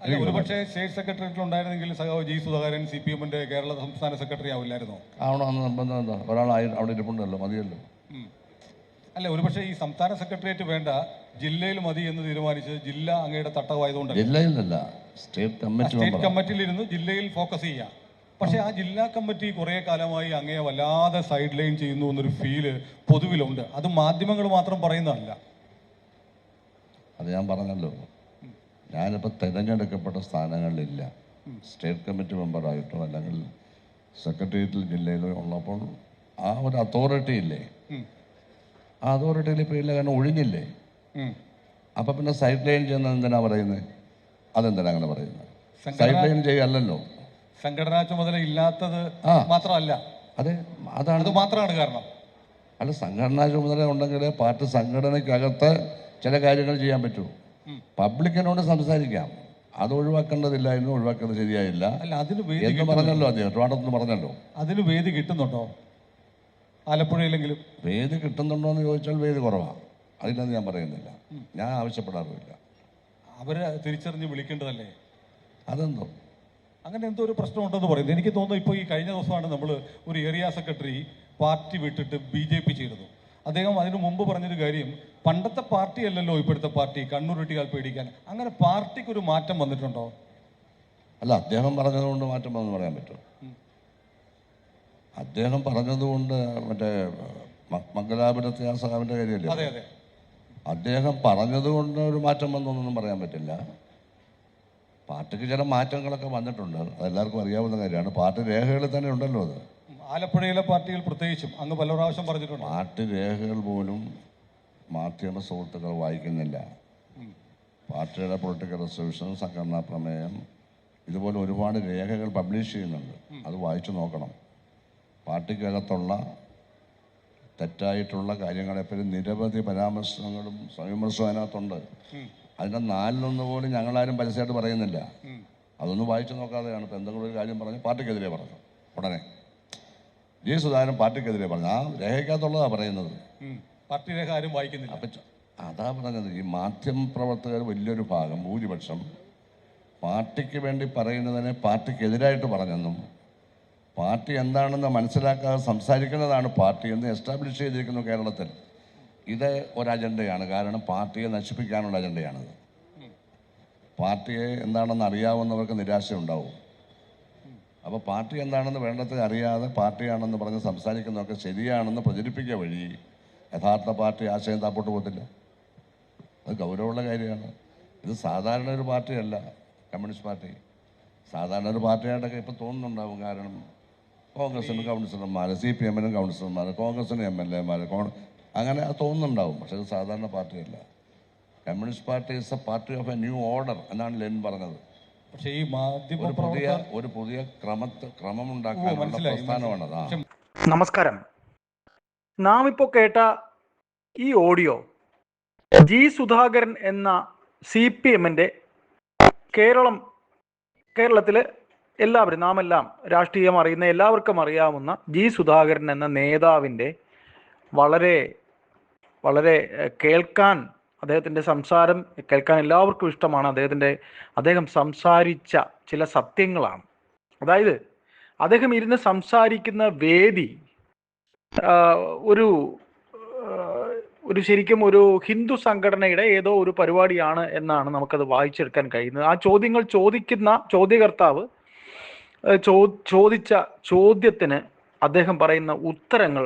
ഒരുപക്ഷെ സ്റ്റേറ്റ് സെക്രട്ടേറിയറ്റിൽ ഉണ്ടായിരുന്നെങ്കിൽ സഖാവ് ജി സുധാകരൻ സി പി എമ്മിന്റെ കേരള സംസ്ഥാന സെക്രട്ടറി ആവില്ലായിരുന്നോ? ആവണമെന്ന് നിർബന്ധം എന്താ? ഒരാൾ അവിടെ ഇരിപ്പുണ്ടല്ലോ മതിയല്ലോ. അല്ല ഒരുപക്ഷെ ഈ സംസ്ഥാന സെക്രട്ടേറിയറ്റ് വേണ്ട ജില്ലയിൽ മതി എന്ന് തീരുമാനിച്ചത് ജില്ല അങ്ങയുടെ തട്ടകമായതുകൊണ്ട് ജില്ലയിലല്ല സ്റ്റേറ്റ് കമ്മിറ്റി സ്റ്റേറ്റ് കമ്മിറ്റിയിലിരുന്ന് ജില്ലയിൽ ഫോക്കസ് ചെയ്യാം. പക്ഷെ ആ ജില്ലാ കമ്മിറ്റി കുറെ കാലമായി അങ്ങയെ വല്ലാതെ സൈഡ് ലൈൻ ചെയ്യുന്നു എന്നൊരു ഫീൽ പൊതുവിലുണ്ട്. അത് മാധ്യമങ്ങൾ മാത്രം പറയുന്നതല്ല. അത് ഞാൻ പറഞ്ഞല്ലോ. ഞാനിപ്പോൾ തിരഞ്ഞെടുക്കപ്പെട്ട സ്ഥാനങ്ങളിലില്ല. സ്റ്റേറ്റ് കമ്മിറ്റി മെമ്പറായിട്ടോ അല്ലെങ്കിൽ സെക്രട്ടേറിയറ്റിൽ ജില്ലയിലോ ഉള്ളപ്പോൾ ആ ഒരു അതോറിറ്റി ഇല്ലേ? ആ അതോറിറ്റിയിൽ ഇപ്പോൾ ഇല്ല കാരണം ഒഴിഞ്ഞില്ലേ. അപ്പം പിന്നെ സൈഡ് ലൈൻ ചെയ്യുന്നത് എന്തിനാ പറയുന്നത് അതെന്തിനാ അങ്ങനെ പറയുന്നത് സൈഡ് ലൈൻ ചെയ്യല്ലോ സംഘടനാ ചുമതല ഇല്ലാത്തത്. മാത്രമല്ല. അതെ അതാണ് അത് മാത്രമാണ് കാരണം. അല്ല സംഘടനാ ചുമതല ഉണ്ടെങ്കിൽ പാർട്ടി സംഘടനയ്ക്കകത്ത് ചില കാര്യങ്ങൾ ചെയ്യാൻ പറ്റൂ. പബ്ലിക്കിനോട് സംസാരിക്കാം. അത് ഒഴിവാക്കേണ്ടതില്ലായിരുന്നു ഒഴിവാക്കുന്നത് ശരിയായില്ല. അല്ല അതിന് വേദി എന്ന് പറഞ്ഞല്ലോ അദ്ദേഹം ട്രിവാണ്ടത്ത് പറഞ്ഞല്ലോ. അതിന് വേദി കിട്ടുന്നുണ്ടോ? ആലപ്പുഴയിലെങ്കിലും. വേദി കിട്ടുന്നുണ്ടോ എന്ന് ചോദിച്ചാൽ വേദി കുറവാണ് അതിനത് ഞാൻ പറയുന്നില്ല. ഞാൻ ആവശ്യപ്പെടാറുമില്ല. അവരെ തിരിച്ചറിഞ്ഞ് വിളിക്കേണ്ടതല്ലേ? അതെന്തോ? അങ്ങനെ എന്തോ ഒരു പ്രശ്നമുണ്ടെന്ന് പറയുന്നത് എനിക്ക് തോന്നുന്നു ഇപ്പോൾ ഈ കഴിഞ്ഞ ദിവസമാണ് നമ്മൾ ഒരു ഏരിയ സെക്രട്ടറി പാർട്ടി വിട്ടിട്ട് ബി ജെ പി ചെയ്തത് അദ്ദേഹം അതിനു മുമ്പ് പറഞ്ഞൊരു കാര്യം പണ്ടത്തെ പാർട്ടി അല്ലല്ലോ ഇപ്പോഴത്തെ പാർട്ടി കണ്ണൂർ വെട്ടിയാൽ പേടിക്കാൻ. അങ്ങനെ പാർട്ടിക്ക് ഒരു മാറ്റം വന്നിട്ടുണ്ടോ? അല്ല അദ്ദേഹം പറഞ്ഞതുകൊണ്ട് മാറ്റം വന്നു പറയാൻ പറ്റും അദ്ദേഹം പറഞ്ഞതുകൊണ്ട് മറ്റേ മംഗലാപുരത്തെ ആ സഹാവിന്റെ കാര്യമല്ലേ? അതെ അതെ. അദ്ദേഹം പറഞ്ഞതുകൊണ്ട് ഒരു മാറ്റം വന്നൊന്നും പറയാൻ പറ്റില്ല. പാർട്ടിക്ക് ചില മാറ്റങ്ങളൊക്കെ വന്നിട്ടുണ്ട്. അതെല്ലാവർക്കും അറിയാവുന്ന കാര്യമാണ്. പാർട്ടി രേഖകളിൽ തന്നെ ഉണ്ടല്ലോ അത്. ആലപ്പുഴയിലെ പാർട്ടികൾ പ്രത്യേകിച്ചും അങ്ങ് പല പ്രാവശ്യം പറഞ്ഞിട്ടുണ്ട്. പാർട്ടി രേഖകൾ പോലും മാധ്യമ സുഹൃത്തുക്കൾ വായിക്കുന്നില്ല. പാർട്ടിയുടെ പൊളിറ്റിക്കൽ റെസൊല്യൂഷൻ സംഘടനാ പ്രമേയം ഇതുപോലെ ഒരുപാട് രേഖകൾ പബ്ലിഷ് ചെയ്യുന്നുണ്ട്. അത് വായിച്ചു നോക്കണം. പാർട്ടിക്കകത്തുള്ള തെറ്റായിട്ടുള്ള കാര്യങ്ങളെപ്പറ്റി നിരവധി പരാമർശങ്ങളും സ്വയംവിമർശവും അതിനകത്തുണ്ട്. അതിന്റെ നാലിലൊന്ന് പോലും ഞങ്ങളാരും പരസ്യമായിട്ട് പറയുന്നില്ല. അതൊന്നും വായിച്ചു നോക്കാതെയാണ് ഇപ്പം എന്തെങ്കിലും ഒരു കാര്യം പറഞ്ഞ് പാർട്ടിക്കെതിരെ പറഞ്ഞു. ഉടനെ. ജി സുധാകരൻ പാർട്ടിക്കെതിരെ പറഞ്ഞു ആ രേഖയ്ക്കകത്തുള്ളതാ പറയുന്നത്. പാർട്ടി രേഖ ആരും വായിക്കുന്നില്ല. അപ്പം അതാ പറഞ്ഞത്. ഈ മാധ്യമ പ്രവർത്തകർ വലിയൊരു ഭാഗം ഭൂരിപക്ഷം പാർട്ടിക്ക് വേണ്ടി പറയുന്നതിനെ പാർട്ടിക്കെതിരായിട്ട് പറഞ്ഞെന്നും പാർട്ടി എന്താണെന്ന് മനസ്സിലാക്കാതെ സംസാരിക്കുന്നതാണ് പാർട്ടി എന്ന് എസ്റ്റാബ്ലിഷ് ചെയ്തിരിക്കുന്നു കേരളത്തിൽ. ഇത് ഒരു അജണ്ടയാണ് കാരണം പാർട്ടിയെ നശിപ്പിക്കാനുള്ള അജണ്ടയാണിത്. പാർട്ടിയെ എന്താണെന്ന് അറിയാവുന്നവർക്ക് നിരാശയുണ്ടാവും. അപ്പോൾ പാർട്ടി എന്താണെന്ന് വേണ്ടത് അറിയാതെ പാർട്ടിയാണെന്ന് പറഞ്ഞ് സംസാരിക്കുന്നതൊക്കെ ശരിയാണെന്ന് പ്രചരിപ്പിക്കുക വഴി യഥാർത്ഥ പാർട്ടി ആശയം താപ്പോട്ട് പോകത്തില്ല. അത് ഗൗരവമുള്ള കാര്യമാണ്. ഇത് സാധാരണ ഒരു പാർട്ടിയല്ല കമ്മ്യൂണിസ്റ്റ് പാർട്ടി. സാധാരണ ഒരു പാർട്ടിയായിട്ടൊക്കെ ഇപ്പം തോന്നുന്നുണ്ടാവും കാരണം കോൺഗ്രസിനും കൗൺസിലർമാർ സി പി എമ്മിനും കൗൺസിലർമാർ കോൺഗ്രസിനും എം എൽ എമാർ അങ്ങനെ തോന്നുന്നുണ്ടാവും പക്ഷെ ഇത് സാധാരണ പാർട്ടിയല്ല. Communist party is a party of a new order എന്നാണ് ലെൻ പറഞ്ഞത്. പക്ഷേ ഈ മാധ്യമ ഒരു പുതിയ ഒരു പുതിയ ക്രമത്ത് ക്രമമുണ്ടാക്കാനുള്ള പ്രസ്ഥാനമാണത് നമസ്കാരം. നാം ഇപ്പോൾ കേട്ട ഈ ഓഡിയോ ജി സുധാകരൻ എന്ന സി പി എമ്മിന്റെ കേരളം കേരളത്തിൽ എല്ലാവരും നാം എല്ലാം രാഷ്ട്രീയം അറിയുന്ന എല്ലാവർക്കും അറിയാവുന്ന ജി സുധാകരൻ എന്ന നേതാവിന്റെ വളരെ വളരെ കേൾക്കാൻ അദ്ദേഹത്തിന്റെ സംസാരം കേൾക്കാൻ എല്ലാവർക്കും ഇഷ്ടമാണ്. അദ്ദേഹത്തിന്റെ അദ്ദേഹം സംസാരിച്ച ചില സത്യങ്ങളാണ്. അതായത് അദ്ദേഹം ഇരുന്ന് സംസാരിക്കുന്ന വേദി ഒരു ഒരു ശരിക്കും ഒരു ഹിന്ദു സംഘടനയുടെ ഏതോ ഒരു പരിപാടിയാണ് എന്നാണ് നമുക്കത് വായിച്ചെടുക്കാൻ കഴിയുന്നത്. ആ ചോദ്യങ്ങൾ ചോദിക്കുന്ന ചോദ്യകർത്താവ് ചോ ചോദിച്ച ചോദ്യത്തിന് അദ്ദേഹം പറയുന്ന ഉത്തരങ്ങൾ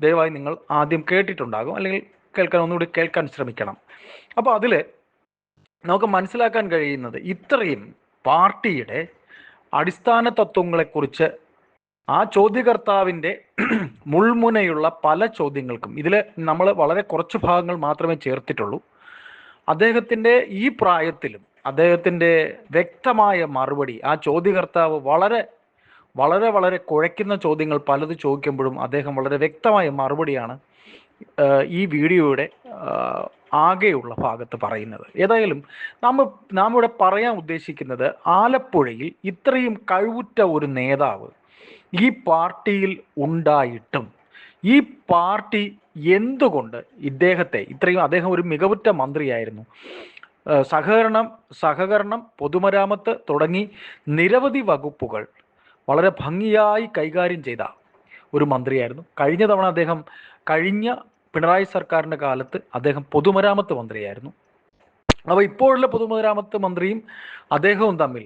ദയവായി നിങ്ങൾ ആദ്യം കേട്ടിട്ടുണ്ടാകും. അല്ലെങ്കിൽ കേൾക്കാൻ ഒന്നുകൂടി കേൾക്കാൻ ശ്രമിക്കണം. അപ്പോൾ അതിൽ നമുക്ക് മനസ്സിലാക്കാൻ കഴിയുന്നത് ഇത്രയും പാർട്ടിയുടെ അടിസ്ഥാന തത്വങ്ങളെക്കുറിച്ച് ആ ചോദ്യകർത്താവിന്റെ മുൾമുനയുള്ള പല ചോദ്യങ്ങൾക്കും ഇതിൽ നമ്മൾ വളരെ കുറച്ച് ഭാഗങ്ങൾ മാത്രമേ ചേർത്തിട്ടുള്ളൂ. അദ്ദേഹത്തിന്റെ ഈ പ്രായത്തിലും അദ്ദേഹത്തിന്റെ വ്യക്തമായ മറുപടി ആ ചോദ്യകർത്താവ് വളരെ വളരെ വളരെ കുഴയ്ക്കുന്ന ചോദ്യങ്ങൾ പലത് ചോദിക്കുമ്പോഴും അദ്ദേഹം വളരെ വ്യക്തമായ മറുപടിയാണ് ഈ വീഡിയോയുടെ ആകെയുള്ള ഭാഗത്ത് പറയുന്നത്. ഏതായാലും നാം നാം ഇവിടെ പറയാൻ ഉദ്ദേശിക്കുന്നത് ആലപ്പുഴയിൽ ഇത്രയും കഴിവുറ്റ ഒരു നേതാവ് ഈ പാർട്ടിയിൽ ഉണ്ടായിട്ടും ഈ പാർട്ടി എന്തുകൊണ്ട് ഇദ്ദേഹത്തെ ഇത്രയും അദ്ദേഹം ഒരു മികവുറ്റ മന്ത്രിയായിരുന്നു. സഹകരണം സഹകരണം പൊതുമരാമത്ത് തുടങ്ങി നിരവധി വകുപ്പുകൾ വളരെ ഭംഗിയായി കൈകാര്യം ചെയ്ത ഒരു മന്ത്രിയായിരുന്നു. കഴിഞ്ഞ തവണ അദ്ദേഹം കഴിഞ്ഞ പിണറായി സർക്കാരിന്റെ കാലത്ത് അദ്ദേഹം പൊതുമരാമത്ത് മന്ത്രിയായിരുന്നു. അപ്പോൾ ഇപ്പോഴുള്ള പൊതുമരാമത്ത് മന്ത്രിയും അദ്ദേഹവും തമ്മിൽ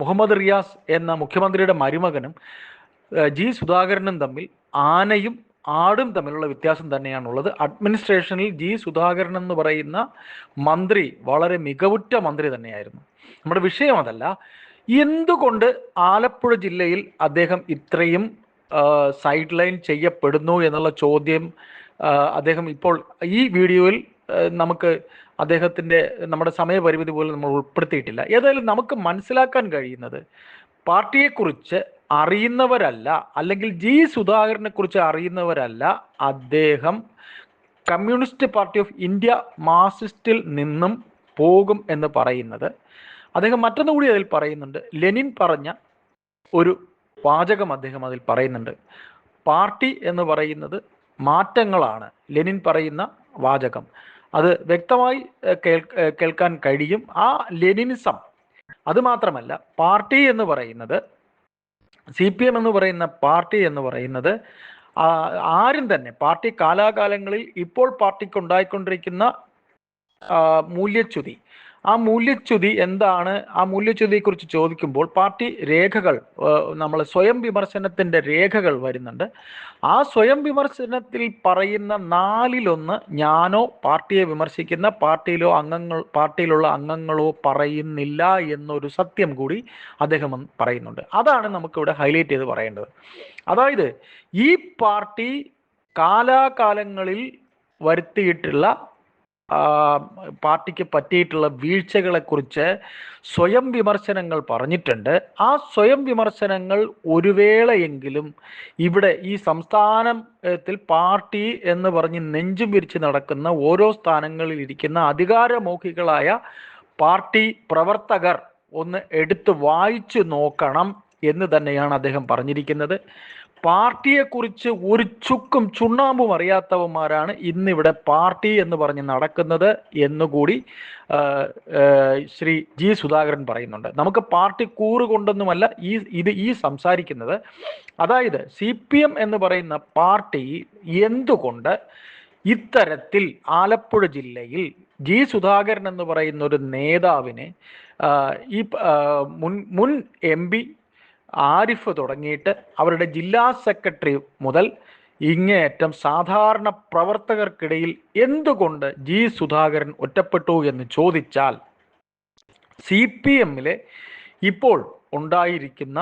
മുഹമ്മദ് റിയാസ് എന്ന മുഖ്യമന്ത്രിയുടെ മരുമകനും ജി സുധാകരനും തമ്മിൽ ആനയും ആടും തമ്മിലുള്ള വ്യത്യാസം തന്നെയാണുള്ളത്. അഡ്മിനിസ്ട്രേഷനിൽ ജി സുധാകരൻ എന്ന് പറയുന്ന മന്ത്രി വളരെ മികവുറ്റ മന്ത്രി തന്നെയായിരുന്നു. നമ്മുടെ വിഷയം അതല്ല എന്തുകൊണ്ട് ആലപ്പുഴ ജില്ലയിൽ അദ്ദേഹം ഇത്രയും സൈഡ് ലൈൻ ചെയ്യപ്പെടുന്നു എന്നുള്ള ചോദ്യം അദ്ദേഹം ഇപ്പോൾ ഈ വീഡിയോയിൽ നമുക്ക് അദ്ദേഹത്തിന്റെ നമ്മുടെ സമയപരിമിതി പോലും നമ്മൾ ഉൾപ്പെടുത്തിയിട്ടില്ല. ഏതായാലും നമുക്ക് മനസ്സിലാക്കാൻ കഴിയുന്നത് പാർട്ടിയെക്കുറിച്ച് അറിയുന്നവരല്ല അല്ലെങ്കിൽ ജി സുധാകരനെ കുറിച്ച് അറിയുന്നവരല്ല അദ്ദേഹം കമ്മ്യൂണിസ്റ്റ് പാർട്ടി ഓഫ് ഇന്ത്യ മാർസിസ്റ്റിൽ നിന്നും പോകും എന്ന് പറയുന്നത്. അദ്ദേഹം മറ്റൊന്നുകൂടി അതിൽ പറയുന്നുണ്ട്. ലെനിൻ പറഞ്ഞ ഒരു വാചകം അദ്ദേഹം അതിൽ പറയുന്നുണ്ട്. പാർട്ടി എന്ന് പറയുന്നത് മാറ്റങ്ങളാണ്. ലെനിൻ പറയുന്ന വാചകം. അത് വ്യക്തമായി കേൾക്കാൻ കഴിയും. ആ ലെനിനിസം അത് മാത്രമല്ല പാർട്ടി എന്ന് പറയുന്നത് സി പി എം എന്ന് പറയുന്ന പാർട്ടി എന്ന് പറയുന്നത് ആരും തന്നെ പാർട്ടി കാലാകാലങ്ങളിൽ ഇപ്പോൾ പാർട്ടിക്ക് ഉണ്ടായിക്കൊണ്ടിരിക്കുന്ന മൂല്യച്യുതി ആ മൂല്യച്യുതി എന്താണ്? ആ മൂല്യച്യുതിയെക്കുറിച്ച് ചോദിക്കുമ്പോൾ പാർട്ടി രേഖകൾ നമ്മൾ സ്വയം വിമർശനത്തിന്റെ രേഖകൾ വരുന്നുണ്ട്. ആ സ്വയം വിമർശനത്തിൽ പറയുന്ന നാലിലൊന്ന് ഞാനോ പാർട്ടിയെ വിമർശിക്കുന്ന പാർട്ടിയിലോ അംഗങ്ങൾ പാർട്ടിയിലുള്ള അംഗങ്ങളോ പറയുന്നില്ല എന്നൊരു സത്യം കൂടി അദ്ദേഹം പറയുന്നുണ്ട്. അതാണ് നമുക്കിവിടെ ഹൈലൈറ്റ് ചെയ്ത് പറയേണ്ടത്. അതായത് ഈ പാർട്ടി കാലാകാലങ്ങളിൽ വരുത്തിയിട്ടുള്ള പാർട്ടിക്ക് പറ്റിയിട്ടുള്ള വീഴ്ചകളെക്കുറിച്ച് സ്വയം വിമർശനങ്ങൾ പറഞ്ഞിട്ടുണ്ട്. ആ സ്വയം വിമർശനങ്ങൾ ഒരു വേളയെങ്കിലും ഇവിടെ ഈ സംസ്ഥാനത്തിൽ പാർട്ടി എന്ന് പറഞ്ഞ് നെഞ്ചും വിരിച്ച് നടക്കുന്ന ഓരോ സ്ഥാനങ്ങളിൽ ഇരിക്കുന്ന അധികാരമോഹികളായ പാർട്ടി പ്രവർത്തകർ ഒന്ന് എടുത്ത് വായിച്ചു നോക്കണം എന്ന് തന്നെയാണ് അദ്ദേഹം പറഞ്ഞിരിക്കുന്നത്. പാർട്ടിയെക്കുറിച്ച് ഒരു ചുക്കും ചുണ്ണാമ്പും അറിയാത്തവന്മാരാണ് ഇന്നിവിടെ പാർട്ടി എന്ന് പറഞ്ഞ് നടക്കുന്നത് എന്നുകൂടി ശ്രീ ജി സുധാകരൻ പറയുന്നുണ്ട്. നമുക്ക് പാർട്ടി കൂറ് കൊണ്ടൊന്നുമല്ല ഈ ഇത് ഈ സംസാരിക്കുന്നത്. അതായത് സി പി എം എന്ന് പറയുന്ന പാർട്ടി എന്തുകൊണ്ട് ഇത്തരത്തിൽ ആലപ്പുഴ ജില്ലയിൽ ജി സുധാകരൻ എന്ന് പറയുന്ന ഒരു നേതാവിനെ ഈ മുൻ മുൻ എം പി ആരിഫ് തുടങ്ങിയിട്ട് അവരുടെ ജില്ലാ സെക്രട്ടറി മുതൽ ഇങ്ങേയറ്റം സാധാരണ പ്രവർത്തകർക്കിടയിൽ എന്തുകൊണ്ട് ജി സുധാകരൻ ഒറ്റപ്പെട്ടു എന്ന് ചോദിച്ചാൽ സി പി എമ്മിലെ ഇപ്പോൾ ഉണ്ടായിരിക്കുന്ന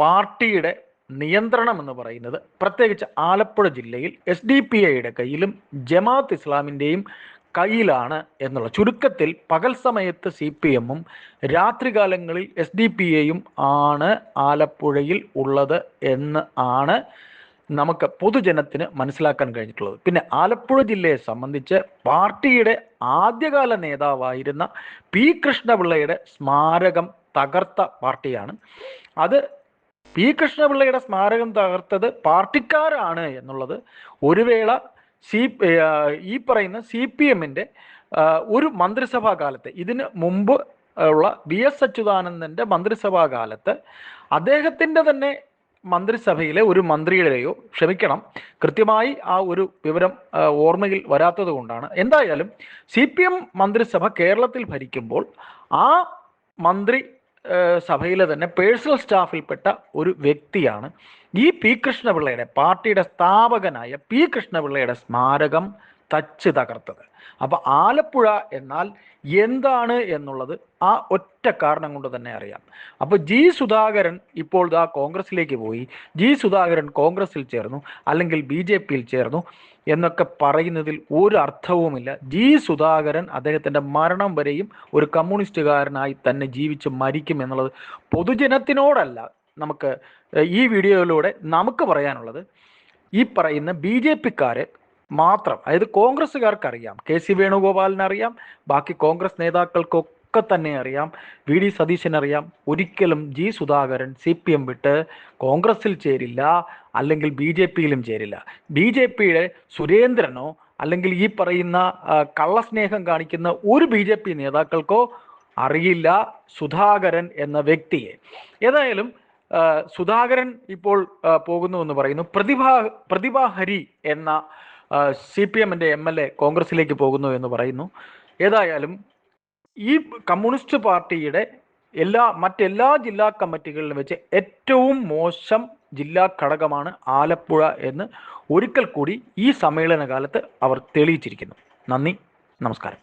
പാർട്ടിയുടെ നിയന്ത്രണം എന്ന് പറയുന്നത് പ്രത്യേകിച്ച് ആലപ്പുഴ ജില്ലയിൽ എസ് ഡി പി ഐയുടെ കയ്യിലും ജമാഅത്ത് ഇസ്ലാമിന്റെയും കയ്യിലാണ് എന്നുള്ള ചുരുക്കത്തിൽ പകൽ സമയത്ത് സി പി എമ്മും രാത്രികാലങ്ങളിൽ എസ് ഡി പി എയും ആണ് ആലപ്പുഴയിൽ ഉള്ളത് എന്ന് ആണ് നമുക്ക് പൊതുജനത്തിന് മനസ്സിലാക്കാൻ കഴിഞ്ഞിട്ടുള്ളത്. പിന്നെ ആലപ്പുഴ ജില്ലയെ സംബന്ധിച്ച് പാർട്ടിയുടെ ആദ്യകാല നേതാവായിരുന്ന പി കൃഷ്ണപിള്ളയുടെ സ്മാരകം തകർത്ത പാർട്ടിയാണ്. അത് പി കൃഷ്ണപിള്ളയുടെ സ്മാരകം തകർത്തത് പാർട്ടിക്കാരാണ് എന്നുള്ളത് ഒരു വേള സി ഈ പറയുന്ന സി പി എമ്മിന്റെ ഒരു മന്ത്രിസഭാ കാലത്ത് ഇതിന് മുമ്പ് ഉള്ള വി എസ് അച്യുതാനന്ദന്റെ മന്ത്രിസഭാ കാലത്ത് അദ്ദേഹത്തിന്റെ തന്നെ മന്ത്രിസഭയിലെ ഒരു മന്ത്രിയുടെയോ ക്ഷമിക്കണം കൃത്യമായി ആ ഒരു വിവരം ഓർമ്മയിൽ വരാത്തത് കൊണ്ടാണ്. എന്തായാലും സി പി എം മന്ത്രിസഭ കേരളത്തിൽ ഭരിക്കുമ്പോൾ ആ മന്ത്രി സഭയിലെ തന്നെ പേഴ്സണൽ സ്റ്റാഫിൽപ്പെട്ട ഒരു വ്യക്തിയാണ് ഈ പി കൃഷ്ണപിള്ളയുടെ പാർട്ടിയുടെ സ്ഥാപകനായ പി കൃഷ്ണപിള്ളയുടെ സ്മാരകം. തച്ച് തകർത്തത്. അപ്പൊ ആലപ്പുഴ എന്നാൽ എന്താണ് എന്നുള്ളത് ആ ഒറ്റ കാരണം കൊണ്ട് തന്നെ അറിയാം. അപ്പൊ ജി സുധാകരൻ ഇപ്പോൾ ആ കോൺഗ്രസിലേക്ക് പോയി. ജി സുധാകരൻ കോൺഗ്രസിൽ ചേർന്നു അല്ലെങ്കിൽ ബി ജെ പിയിൽ ചേർന്നു എന്നൊക്കെ പറയുന്നതിൽ ഒരു അർത്ഥവുമില്ല. ജി സുധാകരൻ അദ്ദേഹത്തിന്റെ മരണം വരെയും ഒരു കമ്മ്യൂണിസ്റ്റുകാരനായി തന്നെ ജീവിച്ച് മരിക്കും എന്നുള്ളത് പൊതുജനത്തിനോടല്ല നമുക്ക് ഈ വീഡിയോയിലൂടെ നമുക്ക് പറയാനുള്ളത്. ഈ പറയുന്ന ബി ജെ പിക്കാരെ മാത്രം. അതായത് കോൺഗ്രസ്സുകാർക്ക് അറിയാം കെ സി വേണുഗോപാലിന് അറിയാം ബാക്കി കോൺഗ്രസ് നേതാക്കൾക്കൊക്കെ തന്നെ അറിയാം. വി ഡി സതീശനറിയാം. ഒരിക്കലും G Sudhakaran C P M വിട്ട് കോൺഗ്രസിൽ ചേരില്ല അല്ലെങ്കിൽ ബി ജെ പിയിലും ചേരില്ല. ബി ജെ പിയുടെ സുരേന്ദ്രനോ അല്ലെങ്കിൽ ഈ പറയുന്ന കള്ളസ്നേഹം കാണിക്കുന്ന ഒരു ബി ജെ പി നേതാക്കൾക്കോ അറിയില്ല സുധാകരൻ എന്ന വ്യക്തിയെ. ഏതായാലും സുധാകരൻ ഇപ്പോൾ ആ, പോകുന്നു എന്ന് പറയുന്നു. പ്രതിഭ പ്രതിഭ ഹരി എന്ന സി പി എമ്മിന്റെ എം എൽ എ കോൺഗ്രസിലേക്ക് പോകുന്നു എന്ന് പറയുന്നു. ഏതായാലും ഈ കമ്മ്യൂണിസ്റ്റ് പാർട്ടിയുടെ എല്ലാ മറ്റെല്ലാ ജില്ലാ കമ്മിറ്റികളിലും വെച്ച് ഏറ്റവും മോശം ജില്ലാ ഘടകമാണ് ആലപ്പുഴ എന്ന് ഒരിക്കൽ കൂടി ഈ സമ്മേളന കാലത്ത് അവർ തെളിയിച്ചിരിക്കുന്നു. നന്ദി നമസ്കാരം.